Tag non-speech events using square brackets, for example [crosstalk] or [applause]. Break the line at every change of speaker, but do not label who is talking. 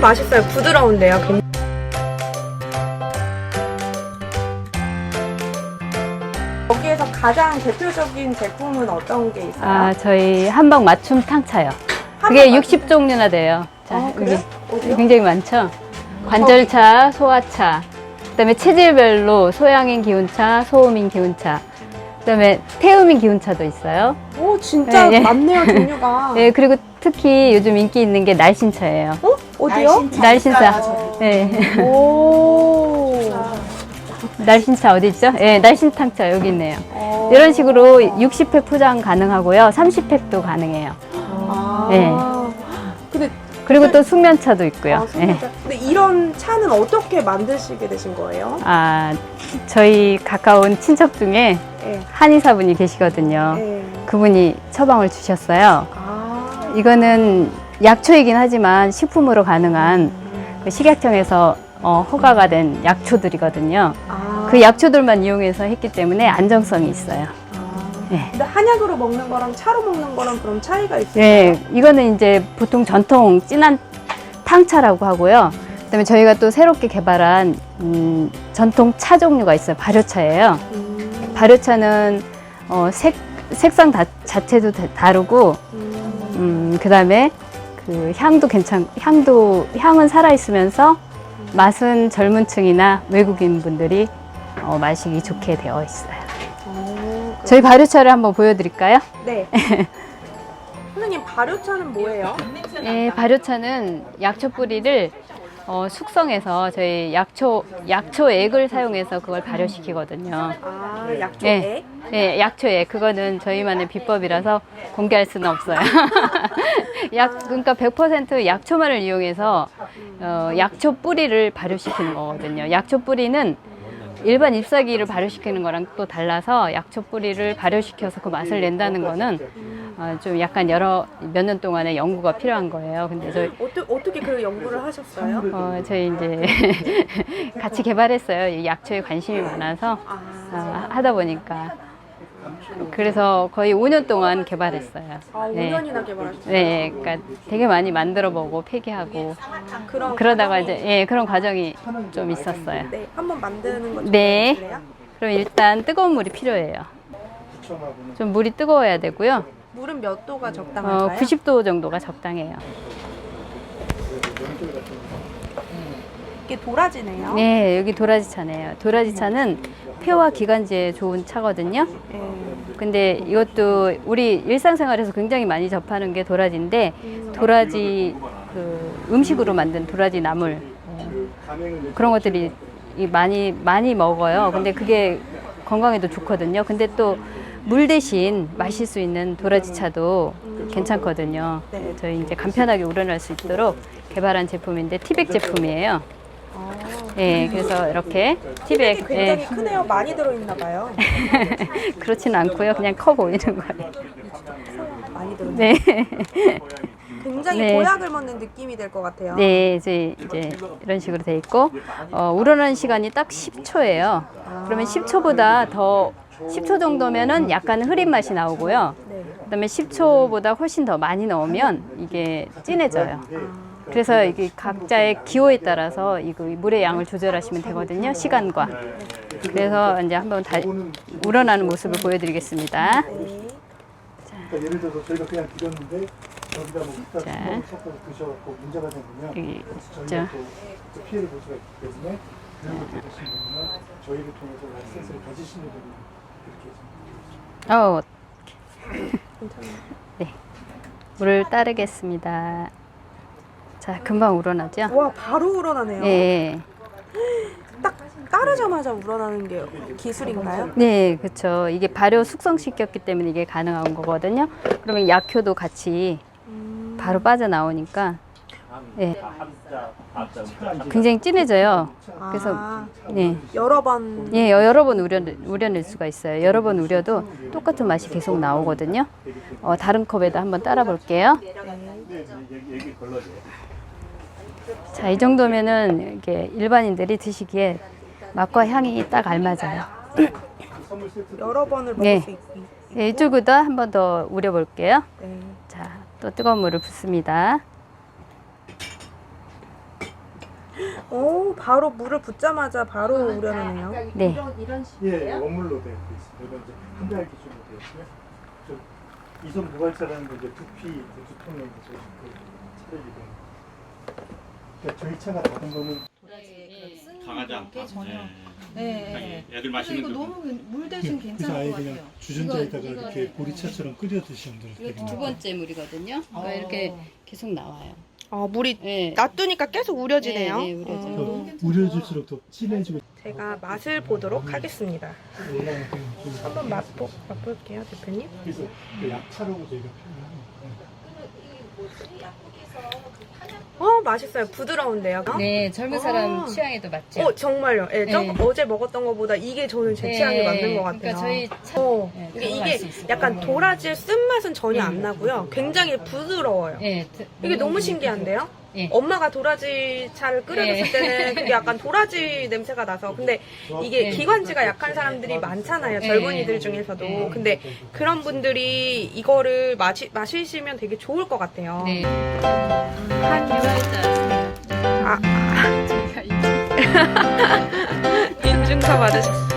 맛있어요. 부드러운데요. 굉장히. 여기에서 가장 대표적인 제품은 어떤 게 있어요?
아, 저희 한방 맞춤 탕차요. 그게
한방
60종류나 돼요. 자,
아, 그래요?
여기
어디요?
굉장히 많죠? 관절차, 소화차, 그다음에 체질별로 소양인 기운차, 소음인 기운차, 그다음에 태음인 기운차도 있어요.
오 진짜
네, 네.
많네요 종류가. [laughs]
네, 그리고 특히 요즘 인기 있는 게 날씬차예요.
어? 어디요?
날씬차. 네.
오. [laughs]
날씬차 어디 있죠? 네, 날씬탕차 여기 있네요.
어.
이런 식으로 60팩 포장 가능하고요. 30팩도 가능해요.
아.
네.
근데
그리고 또 숙면차도 있고요.
아,
네.
소금자. 근데 이런 차는 어떻게 만드시게 되신 거예요?
아, 저희 가까운 친척 중에
예.
한의사분이 계시거든요.
예.
그분이 처방을 주셨어요.
아.
이거는 약초이긴 하지만 식품으로 가능한 그 식약청에서 어, 허가가 된 약초들이거든요.
아.
그 약초들만 이용해서 했기 때문에 안정성이 있어요.
아.
네.
근데 한약으로 먹는 거랑 차로 먹는 거랑 그럼 차이가 있어요?
네, 이거는 이제 보통 전통 진한 탕차라고 하고요. 그다음에 저희가 또 새롭게 개발한 음, 전통 차 종류가 있어요. 발효차예요.
음.
발효차는 어, 색 색상 다, 자체도 다- 다르고
음.
음, 그다음에 그 향도 괜찮 향도 향은 살아 있으면서 맛은 젊은 층이나 외국인 분들이 어, 마시기 좋게 되어 있어요. 저희 발효차를 한번 보여드릴까요?
네. [laughs] 선생님 발효차는 뭐예요?
네, 발효차는 약초 뿌리를 어, 숙성해서 저희 약초 약초액을 사용해서 그걸 발효시키거든요.
아 약초에.
네. 네, 약초액 그거는 저희만의 비법이라서 공개할 수는 없어요. [laughs] 약 그러니까 100% 약초만을 이용해서 어, 약초 뿌리를 발효시키는 거거든요. 약초 뿌리는 일반 잎사귀를 발효시키는 거랑 또 달라서 약초 뿌리를 발효시켜서 그 맛을 낸다는 거는 어, 좀 약간 여러 몇 년 동안의 연구가 필요한 거예요. 근데 저희
어떠, 어떻게 그 연구를 하셨어요?
어, 저희 이제 [laughs] 같이 개발했어요. 이 약초에 관심이 많아서
아.
어, 하다 보니까 그래서 거의 5년 동안 개발했어요.
아,
네.
5년이나 개발하셨어요?
네, 그러니까 되게 많이 만들어 보고 폐기하고
그런
그러다가
과정이-
이제 예, 그런 과정이 좀 있었어요.
네, 한번 만드는 거
네.
보여주실래요?
그럼 일단 뜨거운 물이 필요해요. 좀 물이 뜨거워야 되고요.
물은 몇 도가
어,
적당할까요?
90도 정도가 적당해요.
이게 도라지네요.
네, 여기 도라지 차네요. 도라지 차는 폐와 기관지에 좋은 차거든요.
네.
근데 이것도 우리 일상생활에서 굉장히 많이 접하는 게 도라지인데 도라지 그 음식으로 만든 도라지 나물 어, 그런 것들이 이 많이 많이 먹어요. 근데 그게 건강에도 좋거든요. 근데 또 물 대신 마실 수 있는 도라지 차도 괜찮거든요.
네.
저희 이제 간편하게 우러날 수 있도록 개발한 제품인데 티백 제품이에요.
아,
예, 그래서 이렇게 티백
굉장히
예,
크네요. 많이 들어있나 봐요. [laughs]
그렇진 않고요. 그냥 커 보이는 거예요.
많이 들어.
네.
굉장히
네.
보약을 먹는 느낌이 될 것 같아요.
네, 이제, 이제 이런 식으로 돼 있고, 어, 우러나는 시간이 딱 10초예요. 그러면 10초보다 더, 10초 정도면은 약간 흐린 맛이 나오고요.
네.
그 다음에 10초보다 훨씬 더 많이 넣으면 이게 진해져요. 그래서 이게 각자의 기호에 따라서 이거 물의 양을 조절하시면 되거든요. 시간과. 그래서 이제 한번 다 우러나는 모습을 보여드리겠습니다.
네.
그러니까 예를 들어서 저희가 그냥 드렸는데 여기다 뭐 이따
자.
구멍을 섞어서 드셔갖고 문제가 되면
여기
저희가
자.
또, 또 피해를 볼 수가 있기 때문에 그런 것들 분은 저희를 통해서 라이센스를 가지시는 해서
어, 네. 물을 따르겠습니다. 자, 금방 우러나죠?
와 바로 우러나네요.
예.
딱 따르자마자 우러나는 게 기술인가요?
네, 그렇죠. 이게 발효 숙성시켰기 때문에 이게 가능한 거거든요. 그러면 약효도 같이
음,
바로 빠져나오니까 예. 굉장히 진해져요. 그래서
아,
네.
여러 번
예, 여러 번 우려, 우려낼 수가 있어요. 여러 번 우려도 똑같은 맛이 계속 나오거든요. 어, 다른 컵에다 한번 따라 볼게요. 자, 이 정도면은 이게 일반인들이 드시기에 맛과 향이 딱 알맞아요.
여러 번을 먹을
네.
수 있고.
네, 이쪽에다 한번 더 우려 볼게요.
네.
자, 또 뜨거운 물을 붓습니다.
오, 바로 물을 붓자마자 바로 우려내네요.
네.
예, 원물로 되어 있습니다. 이건 이제 한 달 기준으로 되어 있고요. 저 이손 무갈차라는 게 이제 두피 이제 두 통에 이제 그 차를 이동. 그러니까 저희 차가 다른 거는
강하지 않다.
전혀.
예.
네.
자기 애들
그래서
마시는
이거
그
너무 물 대신
그래서
괜찮은
아예
것
그냥
같아요.
주전자에다가
이거-
이렇게
이거-
보리차처럼 끓여 드시면
이거
되거든요.
두 번째 물이거든요. 그러니까
어.
이렇게 계속 나와요.
어, 물이
네.
놔두니까 계속 우려지네요.
네, 네, 우려져요.
어,
더 우려질수록 더 진해지고
제가 맛을 보도록 하겠습니다.
올라오는 좀
한번 맛보, 맛볼게요, 대표님.
그래서 그 약차라고 저희가 표현하는
어, 맛있어요. 부드러운데요.
네, 젊은 사람
아.
취향에도 맞죠.
어, 정말요. 예, 저
네.
어제 먹었던 것보다 이게 저는 제
네,
취향에 맞는 것 같아요.
그러니까 저희 차,
어,
네,
이게,
들어갈
이게. 약간 도라지의 쓴 맛은 전혀 안 나고요. 굉장히 부드러워요.
예, 드-
이게 너무 신기한데요?
예.
엄마가 도라지 차를 끓여줬을
예.
때는 [laughs] 그게 약간 도라지 냄새가 나서 근데 이게
예.
기관지가 약한 사람들이 많잖아요
예.
젊은이들 중에서도
예.
근데 그런 분들이 이거를 마시, 마시시면 되게 좋을 것 같아요
네. 한 유아이자
아, [laughs]
제가 이제 [laughs]
인증서 받으셨어요